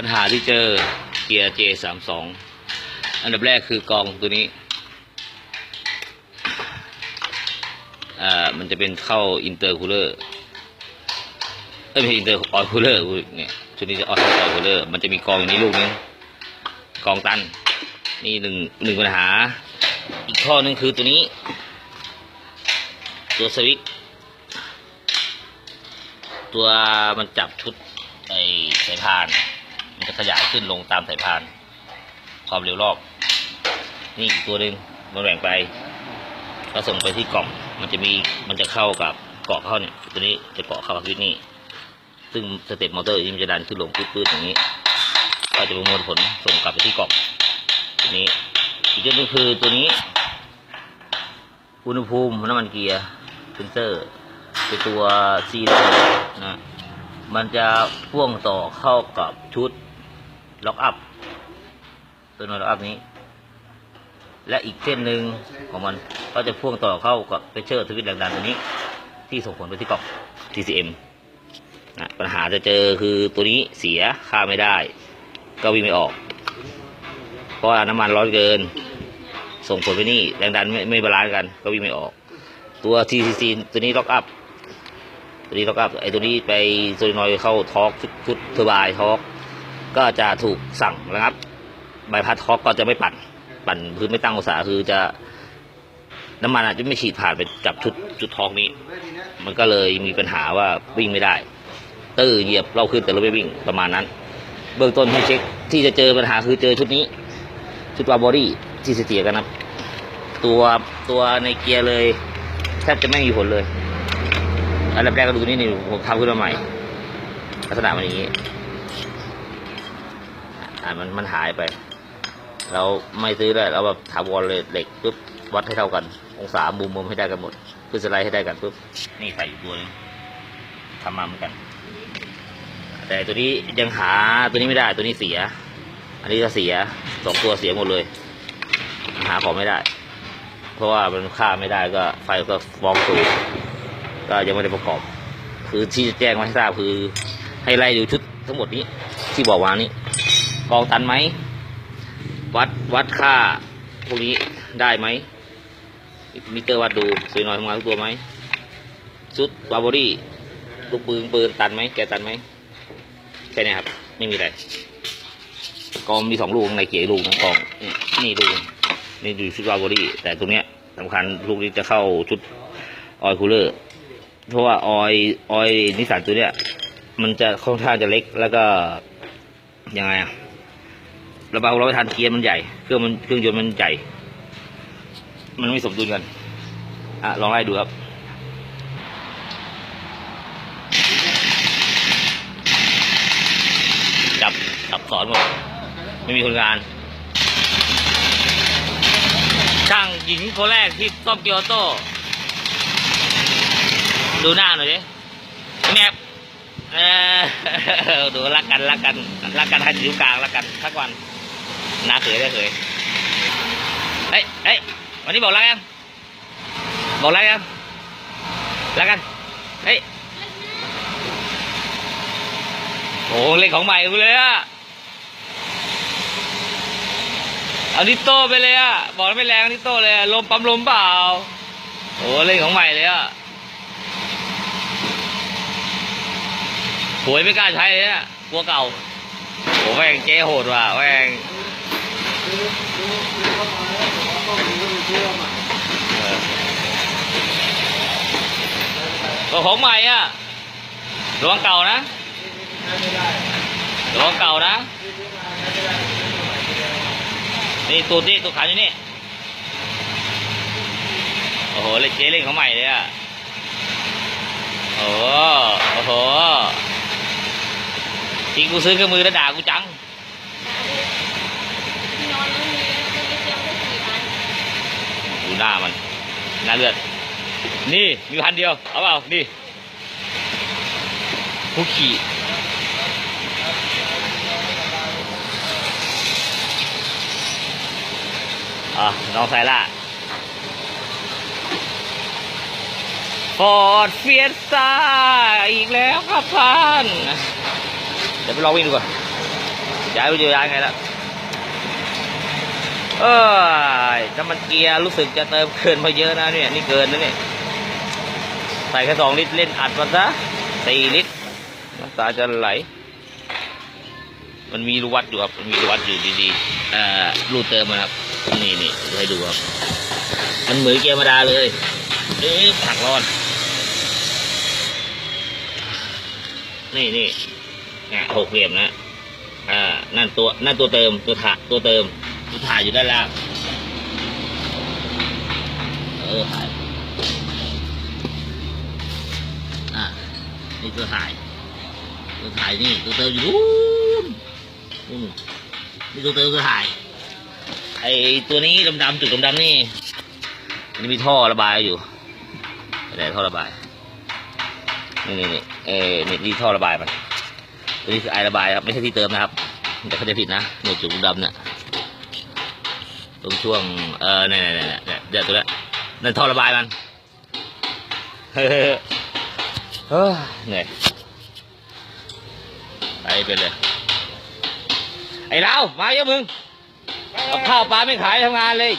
ปัญหาที่เจอเกียร์ J32 อันดับแรกคือกองตัวนี้ อ่า มันจะเป็นเข้าอินเตอร์คูลเลอร์ เอ้ยไม่ใช่อินเตอร์ออยคูลเลอร์เนี่ย ชุดนี้จะออยคูลเลอร์ มันจะมีกองอย่างนี้ลูกนึง กองตัน นี่หนึ่งหนึ่งปัญหา อีกข้อนึงคือตัวนี้ ตัวสวิตตัวมันจับชุดไอสายพานมัน จะขยายขึ้นลงตามสายพาน ความเร็วรอบ นี่อีกตัวหนึ่งมันแบ่งไปก็ส่งไปที่กล่อง มันจะมีมันจะเข้ากับเกาะเข้าเนี่ยตัวนี้จะเกาะเข้ากับสวิตช์นี่ซึ่งสเต็ปมอเตอร์นี่มันจะดันขึ้นลงปื้ดๆอย่างนี้ ก็จะประมวลผลส่งกลับไปที่กล่องตัวนี้ อีกตัวนึงคือตัวนี้อุณหภูมิน้ำมันเกียร์เซนเซอร์เป็นตัวซีโร่นะมันจะพ่วงต่อเข้ากับชุด ล็อกอัพตัวน็อตล็อกอัพนี้ และอีกเส้นหนึ่งของมันก็จะพ่วงต่อเข้ากับเพชเชอร์สวิตแรงดันตัวนี้ ที่ส่งผลไปที่กล่อง TCM นะปัญหาจะเจอคือตัวนี้เสียค่าไม่ได้ ก็วิ่งไม่ออก เพราะน้ำมันร้อนเกิน ส่งผลไปนี่แรงดันไม่ไม่บาลานซ์กัน ก็วิ่งไม่ออก ตัว TCC ตัวนี้ล็อกอัพตัวนี้ล็อกอัพไอตัวนี้ไปโซลินอยเข้าทอร์กชุดชุดเทอร์ไบน์ทอร์ก ก็จะถูกสั่งระงับใบพัดทอกก็จะไม่ปั่น ปั่นคือไม่ตั้งองศาคือจะน้ำมันอาจจะไม่ฉีดผ่านไปกับชุดจุดทอกนี้ มันก็เลยมีปัญหาว่าวิ่งไม่ได้ ตื้อเหยียบเราขึ้นแต่เราไม่วิ่งประมาณนั้น เบื้องต้นที่เช็คที่จะเจอปัญหาคือเจอชุดนี้ ชุดวาบอดี้ที่เสียกันนะตัวตัวในเกียร์เลยแทบจะไม่มีผลเลยอันดับแรกก็ดูนี้นี่ผมทำขึ้นมาใหม่ ลักษณะมันอย่างนี้ อ่ามันมันหายไป เราไม่ซื้อเลยเราแบบถาวรเลยเหล็กปุ๊บวัดให้เท่ากัน องศามุมมุมให้ได้กันหมดเพื่อสไลด์ให้ได้กันปุ๊บนี่ใส่อยู่ตัวนึงทำมาเหมือนกัน แต่ตัวนี้ยังหาตัวนี้ไม่ได้ตัวนี้เสีย อันนี้จะเสียสองตัวเสียหมดเลย หาของไม่ได้ เพราะว่ามันค่าไม่ได้ก็ไฟก็ฟ้องสูงก็ยังไม่ได้ประกอบ คือที่จะแจ้งมาให้ทราบคือให้ไล่ดูชุดทั้งหมดนี้ที่บอกวางนี้ กองตันไหม วัดวัดค่าพวกนี้ได้ไหมมิเตอร์วัดดูสวยน้อยทำงานทุกตัวไหมชุดบาบอรี่ลูกปืนปืนตันไหมแกตันไหมแค่นี้ครับ ไม่มีอะไรกองมีสองลูกในเก๋ลูกนะกองนี่ลูกนี่ดูชุดวาลบอดี้แต่ตรงเนี้ยสำคัญลูกนี้จะเข้าชุดออยคูลเลอร์เพราะว่าออยออยนิสสันตัวเนี้ยมันจะค่อนข้างจะเล็กแล้วก็ยังไงอะ ระบายเราไม่ทันเกียร์มันใหญ่ เครื่องมันเครื่องยนต์มันใหญ่ มันไม่สมดุลกัน อะลองไล่ดูครับจับจับสอนหมดไม่มีคนงาน ช่างหญิงคนแรกที่ซ่อมเกียร์ออโต้ดูหน้าหน่อยดิแนบเออดูรักกันรักกันรักกันให้อยู่กลางรักกันทักวัน น้าเขยได้เขยเฮ้ยเฮ้ยวันนี้บอกรักยังบอกรักยังรักกันเฮ้ยโอ้เล่นของใหม่กูเลยอะเอานิโต้ไปเลยอะบอกไม่แรงนิโต้เลยลมปั๊มลมเปล่าโอ้เล่นของใหม่เลยอะหวยไม่กล้าใช้เลยนะกลัวเก่าโอ้แม่งเจ๊โหดว่ะแม่ง เออก็ของใหม่อะระวังเก่านะระวังเก่านะ นี่ตูดนี่ตูดขาอยู่นี่ โอ้โหเล่นเจ๊เล่นของใหม่เลยอะ โอ้โห โอ้โหที่กูซื้อเครื่องมือแล้วด่ากูจัง ที่นอนไม่มีไม่ได้เตรียมได้สี่พัน ดู หน้ามัน หน้าเลือด นี่มีพันเดียว เอาเปล่า นี่ผู้ขี่อะน้องไซล่าฟอร์ดเฟียสต้าอีกแล้วครับท่าน เดี๋ยวไปลองวิ่งดูก่อนย้ายไปอยู่ย้ายไงล่ะ เอ้ยน้ำมันเกียร์รู้สึกจะเติมเกินมาเยอะนะเนี่ยนี่เกินนะเนี่ยใส่แค่สองลิตรเล่นอัดมันซะสี่ลิตรน้ำตาจะไหล มันมีรูวัดอยู่ครับมันมีรูวัดอยู่ดีๆอ่ารูเติมนะครับ นี่นี่ให้ดูครับ มันเหมือนเกียร์ธรรมดาเลยเอ๊ะผักร้อน นี่นี่อะหกเหลี่ยมนะอ่านั่นตัวนั่นตัวเติมตัวถ่าตัวเติม ตัวถ่ายอยู่ด้านล่างเออถ่ายอะนี่ตัวถ่ายตัวถ่ายนี่ตัวเติมอยู่นู่นนู่นนี่ตัวเติมตัวถ่ายไอตัวนี้ดำๆจุดดำๆนี่มันมีท่อระบายอยู่แต่ท่อระบายนี่นี่นี่เออนี่นี่ท่อระบายมันตัวนี้คือไอระบายครับไม่ใช่ที่เติมนะครับแต่เขาจะผิดนะเนี่ยจุดดำเนี่ย ตรงช่วง เออเนี่ยเนี่ยเนี่ยเดี๋ยวตัวนี้นั่นท่อระบายมันเฮ้ยเฮ้ยเหนื่อยไปไปเลย ไอ้เรามาเยอะมึง เอาข้าวปลาไม่ขายทำงานเลย